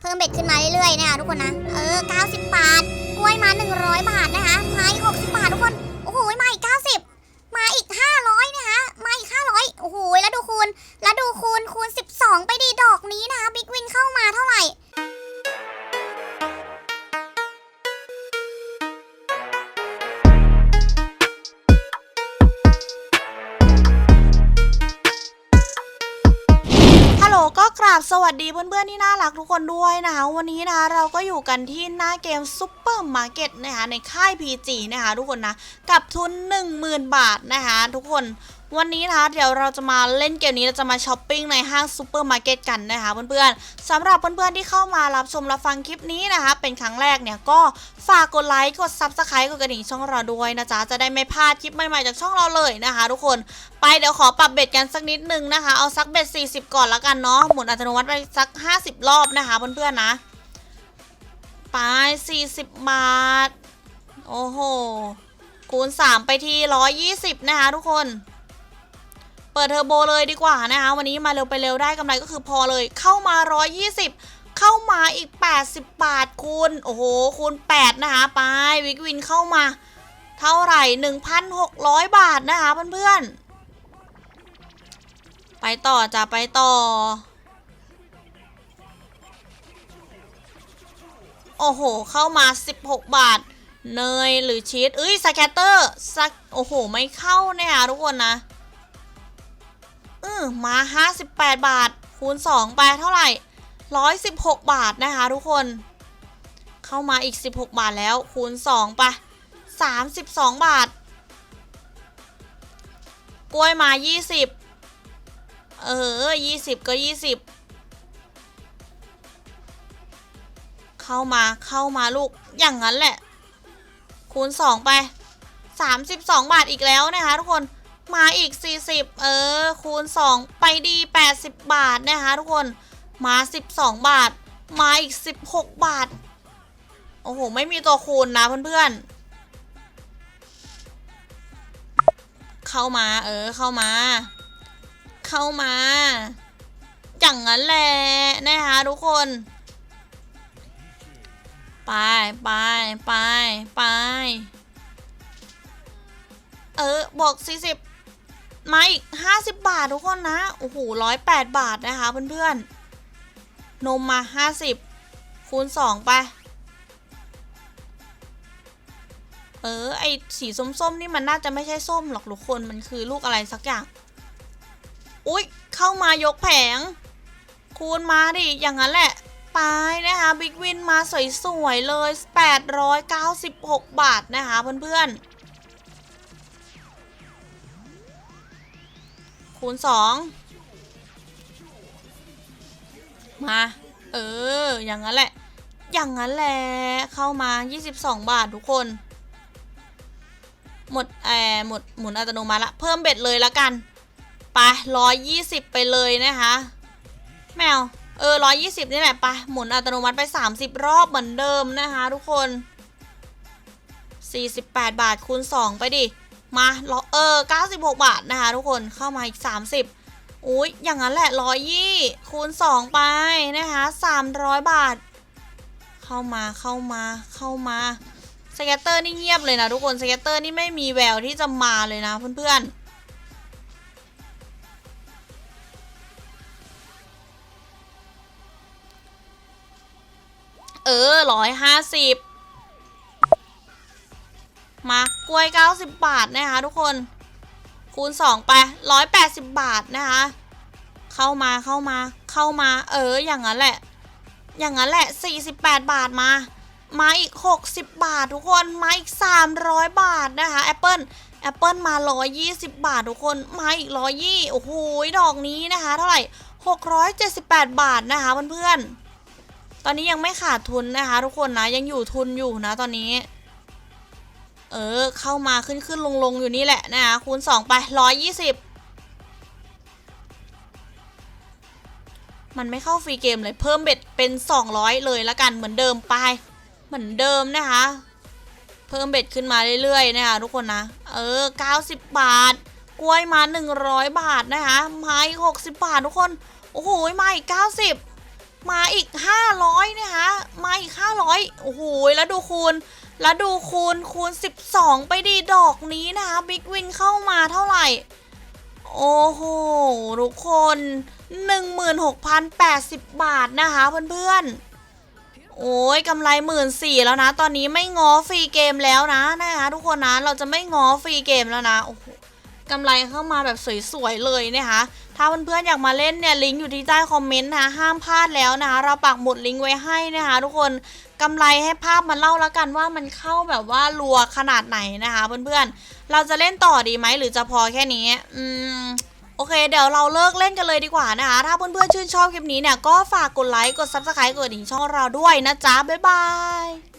เพิ่มเบ็ดขึ้นมาเรื่อยๆนะคะทุกคนนะ เออ 90 บาท กล้วยมา 100 บาทนะคะมาอีก 60 บาททุกคน โอ้โหมาอีก 90 มาอีก 500 นะคะ มาอีก 500 โอ้โห แล้วดูคูณ แล้วดูคูณ คูณ 12 ไปดีดอกนี้นะคะ บิ๊กวินเข้ามาเท่าไหร่ฮัลโหลก็ กราบสวัสดีเพื่อนๆที่น่ารักทุกคนด้วยนะคะวันนี้นะคะเราก็อยู่กันที่หน้าเกมซุปเปอร์มาร์เก็ตนะคะในค่าย PG นะคะทุกคนนะกับทุน 10,000 บาทนะคะทุกคนวันนี้นะคะเดี๋ยวเราจะมาเล่นเกมนี้เราจะมาช้อปปิ้งในห้างซูเปอร์มาร์เก็ตกันนะคะเพื่อนๆสำหรับเพื่อนๆที่เข้ามารับชมรับฟังคลิปนี้นะคะ เป็นครั้งแรกเนี่ยก็ฝากกดไลค์กด Subscribe กดกระดิ่งช่องเราด้วยนะจ๊ะจะได้ไม่พลาดคลิปใหม่ๆจากช่องเราเลยนะคะ ทุกคนไปเดี๋ยวขอปรับเบ็ดกันสักนิดนึงนะคะ เอาสักเบ็ด40 ก่อนล้วกันเนาะหมุนอัตโนมัติไปสัก 50 รอบนะคะเพื่อนๆนะไป40 บาท โอ้โห คูณ 3 ไปที่120 นะคะทุกคน เปิดเทอร์โบเลยดีกว่านะคะวันนี้มาเร็วไปเร็วได้กำไรก็คือพอเลยเข้ามา 120 เข้ามาอีก 80 บาทคูณ โอ้โห คูณ 8 นะคะไปวิกวินเข้ามาเท่าไหร่ 1,600 บาทนะคะเพื่อนๆ ไปต่อจะไปต่อ โอ้โห เข้ามา 16 บาท เนยหรือชีสเอ้ยสแกตเตอร์สักโอ้โห ไม่เข้าเนี่ยค่ะทุกคนนะเออมา 58 บาท คูณ 2 ไปเท่าไหร่ 116 บาทนะคะทุกคน เข้ามาอีก 16 บาทแล้ว คูณ 2 ไป 32 บาท กล้วยมา 20 เออ 20 ก็ 20 เข้ามาเข้ามาลูกอย่างนั้นแหละ คูณ 2 ไป 32 บาทอีกแล้วนะคะทุกคนมาอีก 40 เออ คูณ 2 ไปดี 80 บาทนะคะทุกคนมา 12 บาท มาอีก 16 บาท โอ้โห ไม่มีตัวคูณนะเพื่อนๆ เข้ามา เออ เข้ามา เข้ามา อย่างนั้นแหละนะคะทุกคน ไปไปไปไปเออ บอก 40 มาอีก 50 บาททุกคนนะ โอ้โห108บาทนะคะเพื่อนๆ นมมา 50 คูณ 2 ไป เออ ไอสีส้มๆ นี่มันน่าจะไม่ใช่ส้มหรอกทุกคน มันคือลูกอะไรสักอย่าง อุ๊ย เข้ามายกแผง คูณมาดิ อย่างนั้นแหละ ไปนะคะบิ๊กวินมาสวยๆเลย 896 บาทนะคะเพื่อนๆ คูณ 2 มา เออ อย่างนั้นแหละ อย่างนั้นแหละ เข้ามา 22 บาททุกคน หมดแออหมดหมุนอัตโนมัติละ เพิ่มเบ็ดเลยละกัน ไป 120 ไปเลยนะคะ แมว เออร้อยยี่สิบนี่แหละไปะหมุนอัตโนมัติไปสามสิบรอบเหมือนเดิมนะคะทุกคนสี่สิบแปดบาทคูณสองไปดิ มาเออเก้าสิบหกบาทนะคะทุกคนเข้ามาอีกสามสิบอุ้ยอย่างนั้นแหละร้อยยี่คูณสองไปนะคะสามร้อยบาท เข้ามาเข้ามาเข้ามาสเก็ตเตอร์นี่เงียบเลยนะทุกคนสเก็ตเตอร์นี่ไม่มีแววที่จะมาเลยนะเพื่อนๆ เออร้อยห้าสิบมากล้วยเก้าสิบบาทนะคะทุกคนคูณสองไปร้อยแปดสิบบาทนะคะเข้ามาเข้ามาเข้ามา เอออย่างนั้นแหละ อย่างนั้นแหละสี่สิบแปดบาทมา มาอีกหกสิบบาททุกคนมาอีกสามร้อยบาทนะคะแอปเปิลแอปเปิลมาร้อยยี่สิบบาททุกคนมาอีกร้อยยี่โอ้โหดอกนี้นะคะ เท่าไหร่หกร้อยเจ็ดสิบแปดบาทนะคะเพื่อนๆ ตอนนี้ยังไม่ขาดทุนนะคะ ทุกคนนะยังอยู่ทุนอยู่นะตอนนี้ เออเข้ามาขึ้นขึ้นลงลงอยู่นี่แหละนะคะคูณ 2 ไป 120 มันไม่เข้าฟรีเกมเลยเพิ่มเบ็ดเป็น 200 เลยละกันเหมือนเดิมไป เหมือนเดิมนะคะ เพิ่มเบ็ดขึ้นมาเรื่อยๆนะคะทุกคนนะ เออ 90 บาท กล้วยมา 100 บาทนะคะไม้60 บาททุกคน โอ้โหมาอีก90 มาอีก 500อีกห้าร้อยโอ้โห แล้วดูคูณ แล้วดูคูณคูณ 12 ไปดีดอกนี้นะคะบิ๊กวินเข้ามาเท่าไหร่ โอ้โห ทุกคน 16,080 บาทนะคะเพื่อนๆ โอ้ยกำไรหมื่นสี่แล้วนะ ตอนนี้ไม่ง้อฟรีเกมแล้วนะนะคะทุกคนนะ เราจะไม่ง้อฟรีเกมแล้วนะ โอ้โหกำไรเข้ามาแบบสวยๆเลยนะคะ ถ้าเพื่อนๆอยากมาเล่นเนี่ยลิงก์อยู่ที่ใต้คอมเมนต์นะคะห้ามพลาดแล้วนะคะ เราปักหมุดลิงก์ไว้ให้นะคะ ทุกคนกำไรให้ภาพมันเล่าแล้วกันว่ามันเข้าแบบว่ารัวขนาดไหนนะคะ เพื่อนๆ เราจะเล่นต่อดีไหมหรือจะพอแค่นี้ อืมโอเคเดี๋ยวเราเลิกเล่นกันเลยดีกว่านะคะ ถ้าเพื่อนๆชื่นชอบคลิปนี้เนี่ยก็ฝากกดไลค์กด subscribe กดดิ่งช่องเราด้วยนะจ๊ะบ๊ายบาย